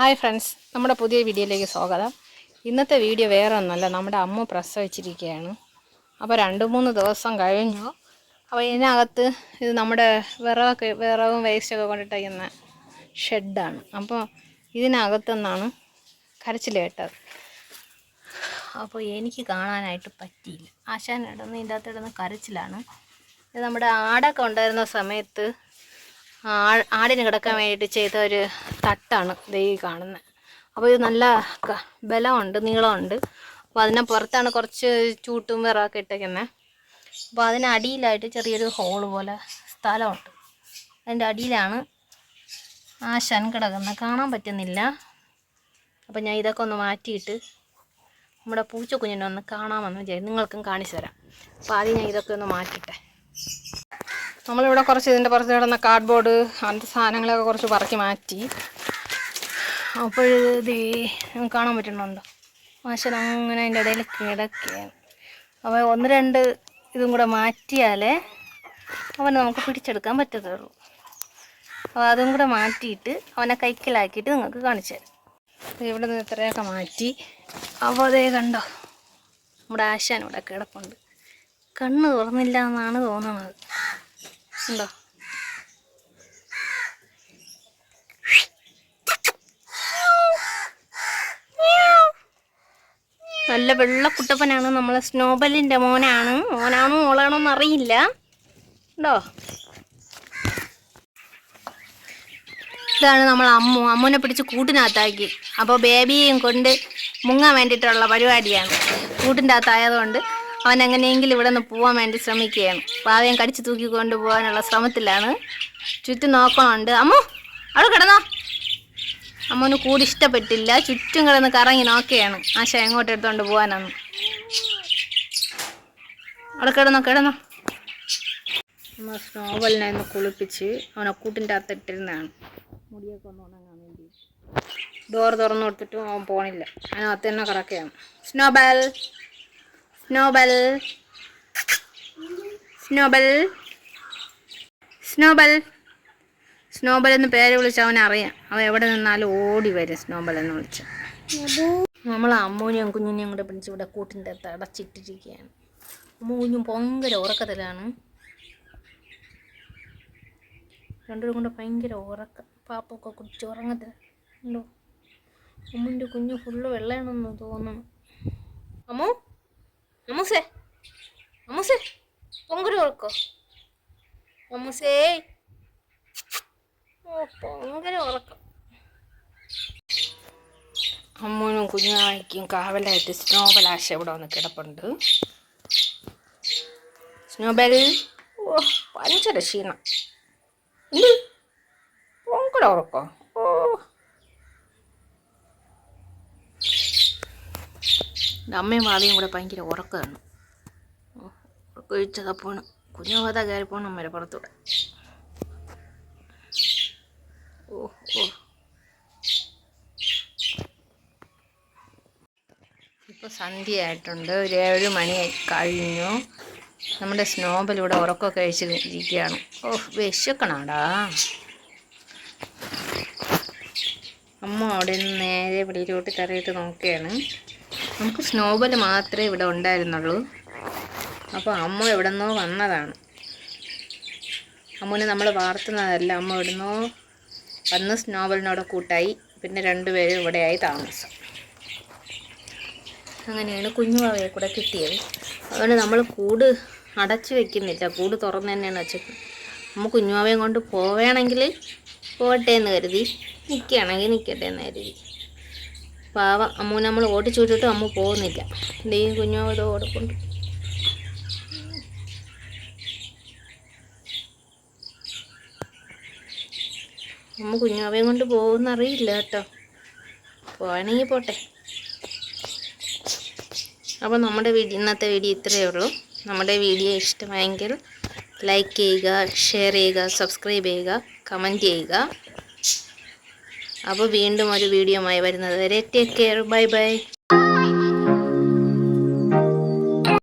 Hi friends നമ്മുടെ പുതിയ വീഡിയോയിലേക്ക് സ്വാഗതം. ഇന്നത്തെ വീഡിയോ വേറെ ഒന്നുമല്ല നമ്മുടെ അമ്മ പ്രസവിച്ചിരിക്കുകയാണ്. അപ്പോൾ രണ്ട് മൂന്ന് ദിവസം കഴിഞ്ഞു. അപ്പോൾ ഇതിനകത്ത് ഇത് നമ്മുടെ വിറകൊക്കെ വിറവും വേസ്റ്റൊക്കെ കൊണ്ടിട്ടിരിക്കുന്ന ഷെഡാണ്. അപ്പോൾ ഇതിനകത്തുനിന്നാണ് കരച്ചിൽ കേട്ടത്. അപ്പോൾ എനിക്ക് കാണാനായിട്ട് പറ്റിയില്ല. ആശാൻ ഇടുന്ന ഇതിന്റെ അകത്ത് ഇടുന്ന കരച്ചിലാണ്. ഇത് നമ്മുടെ ആടൊക്കെ ഉണ്ടായിരുന്ന സമയത്ത് ആടിന് കിടക്കാൻ വേണ്ടിയിട്ട് ചെയ്ത ഒരു തട്ടാണ് ഈ കാണുന്നത് അപ്പോൾ ഇത് നല്ല ബലമുണ്ട് നീളമുണ്ട്. അപ്പോൾ അതിനെ പുറത്താണ് കുറച്ച് ചൂട്ടും വിറകൊക്കെ ഇട്ടേക്കുന്നത് അപ്പോൾ അതിനടിയിലായിട്ട് ചെറിയൊരു ഹോൾ പോലെ സ്ഥലമുണ്ട്. അതിന്റെ അടിയിലാണ് ആ ആശാൻ കിടക്കുന്നത് കാണാൻ പറ്റുന്നില്ല. അപ്പോൾ ഞാൻ ഇതൊക്കെ ഒന്ന് മാറ്റിയിട്ട് നമ്മുടെ പൂച്ചക്കുഞ്ഞിനെ ഒന്ന് കാണാമെന്ന് വിചാരിച്ചു നിങ്ങൾക്കും കാണിച്ചു തരാം. അപ്പോൾ ആദ്യം ഞാൻ ഇതൊക്കെ ഒന്ന് മാറ്റിട്ടെ. നമ്മളിവിടെ കുറച്ച് ഇതിന്റെ പുറത്ത് കിടന്ന കാർഡ്ബോർഡ് അങ്ങനത്തെ സാധനങ്ങളൊക്കെ കുറച്ച് പറക്കി മാറ്റി. നിങ്ങൾക്ക് കാണാൻ പറ്റുന്നുണ്ടോ? മാഷൻ അങ്ങനെ അതിന്റെ ഇടയിൽ കിടക്കുകയാണ്. അപ്പോൾ ഒന്ന് രണ്ട് ഇതും കൂടെ മാറ്റിയാലേ അവനെ നമുക്ക് പിടിച്ചെടുക്കാൻ പറ്റത്തുള്ളൂ. അപ്പോൾ അതും കൂടെ മാറ്റിയിട്ട് അവനെ കൈക്കലാക്കിയിട്ട് നിങ്ങൾക്ക് കാണിച്ചു തരാം. ഇവിടെ നിന്ന് ഇത്രയൊക്കെ മാറ്റി. അപ്പോൾ അതേ കണ്ടോ? നമ്മുടെ ആശാൻ ഇവിടെ കിടപ്പുണ്ട്. കണ്ണ് തുറന്നില്ല എന്നാണ് തോന്നുന്നത്. ഉണ്ടോ നല്ല വെള്ളക്കുട്ടപ്പനാണ് നമ്മളെ സ്നോബലിന്റെ മോനാണ്. മോനാണോ മോളാണോ എന്നറിയില്ല. ഉണ്ടോ? ഇതാണ് നമ്മൾ അമ്മു. അമ്മുനെ പിടിച്ച് കൂട്ടിനകത്താക്കി. അപ്പോൾ ബേബിയെയും കൊണ്ട് മുങ്ങാൻ വേണ്ടിയിട്ടുള്ള പരിപാടിയാണ്. കൂട്ടിന്റെ അകത്തായതുകൊണ്ട് അവൻ എങ്ങനെയെങ്കിലും ഇവിടെ നിന്ന് പോകാൻ വേണ്ടി ശ്രമിക്കുകയാണ്. പാവയം കടിച്ചു തൂക്കി കൊണ്ടുപോകാനുള്ള ശ്രമത്തിലാണ്. ചുറ്റും നോക്കണുണ്ട്. അമ്മു അവിടെ കിടന്നോ. അമ്മൂന് കൂടി ഇഷ്ടപ്പെട്ടില്ല. ചുറ്റും കിടന്ന് കറങ്ങി നോക്കുകയാണ്. ആശ എങ്ങോട്ട് എടുത്തോണ്ട് പോകാനാണ് അവിടെ കിടന്നോ കിടന്നോ. അമ്മ സ്നോബലിനെ ഒന്ന് കുളിപ്പിച്ച് അവനെ കൂട്ടിന്റെ അകത്തിട്ടിരുന്നതാണ്. മുടിയൊക്കെ ഒന്ന് ഉണങ്ങാൻ വേണ്ടി. ഡോർ തുറന്നു കൊടുത്തിട്ടും അവൻ പോണില്ല. അതിനകത്ത് തന്നെ കിടക്കുകയാണ്. Snowball. Snowball snowball snowball snowball എന്ന് പേര് വിളിച്ച് അവൻ അറിയാം. അവൻ എവിടെ നിന്നാലും ഓടി വരും സ്നോബൽ എന്ന് വിളിച്ച്. നമ്മൾ അമ്മൂനെയും കുഞ്ഞിനെയും കൂടെ പിടിച്ച് ഇവിടെ കൂട്ടിന്റെ അകത്ത് അടച്ചിട്ടിരിക്കുകയാണ്. അമ്മ ഭയങ്കര ഉറക്കത്തിലാണ്. രണ്ടുപേരും കൊണ്ട് ഭയങ്കര ഉറക്കം. പാപ്പൊക്കെ കുടിച്ച് ഉറങ്ങത്തില്ല. ഉണ്ടോ? അമ്മുന്റെ കുഞ്ഞ് ഫുള്ള് വെള്ളയാണെന്ന് തോന്നുന്നു. അമ്മു? അമ്മൂസേ അമ്മൂസേ പൊങ്കുരു ഉറക്കോ അമ്മൂസേ ഓ പൊങ്കര ഉറക്കം അമ്മൂനും കുഞ്ഞായിക്കും കാവലായിട്ട് സ്നോബലാശ ഇവിടെ വന്ന് കിടപ്പുണ്ട്? സ്നോബൽ ഓ പഞ്ചര ക്ഷീണം. ഭയങ്കര ഉറക്കോ ഓ എന്റെ അമ്മയും വാവയും കൂടെ ഭയങ്കര ഉറക്കമാണ്. ഉറക്കൊഴിച്ചതാ പോണം. കുഞ്ഞുവാത കയറി പോകണം വരെ പുറത്തൂടെ. ഓ ഓ. ഇപ്പോൾ സന്ധ്യയായിട്ടുണ്ട്. ഒരു ഏഴ് മണി കഴിഞ്ഞു. നമ്മുടെ സ്നോബലിവിടെ ഉറക്കമൊക്കെ കഴിച്ച് ഇരിക്കുകയാണ് ഓ വിശക്കണാടാ. അമ്മ അവിടെ നിന്ന് നേരെ വെളിയിലോട്ട് കറിയിട്ട് നോക്കുകയാണ് നമുക്ക് സ്നോബൽ മാത്രമേ ഇവിടെ ഉണ്ടായിരുന്നുള്ളൂ. അപ്പോൾ അമ്മ എവിടെ നിന്നോ വന്നതാണ്. അമ്മുനെ നമ്മൾ വാർത്തുന്നതല്ല അമ്മ എവിടുന്നോ വന്ന് സ്നോബലിനോട് കൂട്ടായി. പിന്നെ രണ്ടുപേരും ഇവിടെയായി താമസം. അങ്ങനെയാണ് കുഞ്ഞുവാവയെ കൂടെ കിട്ടിയത്. അതുകൊണ്ട് നമ്മൾ കൂട് അടച്ചു വെക്കുന്നില്ല. കൂട് തുറന്ന് തന്നെയാണ് വെച്ചത് അമ്മ കുഞ്ഞുവാവയും കൊണ്ട് പോവുകയാണെങ്കിൽ പോകട്ടെ എന്ന് കരുതി നിൽക്കുകയാണെങ്കിൽ നിൽക്കട്ടെ എന്ന് കരുതി. പാവം. അമ്മു നമ്മൾ ഓടിച്ചു വിട്ടിട്ട് അമ്മ പോകുന്നില്ല. എന്റെ കുഞ്ഞോ ഇത് ഓടിക്കൊണ്ട്. അമ്മ കുഞ്ഞാവയും കൊണ്ട് പോകുമെന്ന് അറിയില്ല കേട്ടോ. പോവാണെങ്കിൽ പോട്ടെ. അപ്പോൾ നമ്മുടെ വീഡിയോ ഇന്നത്തെ വീഡിയോ ഇത്രയേ ഉള്ളൂ. നമ്മുടെ വീഡിയോ ഇഷ്ടമായെങ്കിൽ ലൈക്ക് ചെയ്യുക ഷെയർ ചെയ്യുക സബ്സ്ക്രൈബ് ചെയ്യുക കമന്റ് ചെയ്യുക. അപ്പോൾ വീണ്ടും ഒരു വീഡിയോ ആയി വരുന്നത് വരെ ടേക്ക് കെയർ ബൈ ബൈ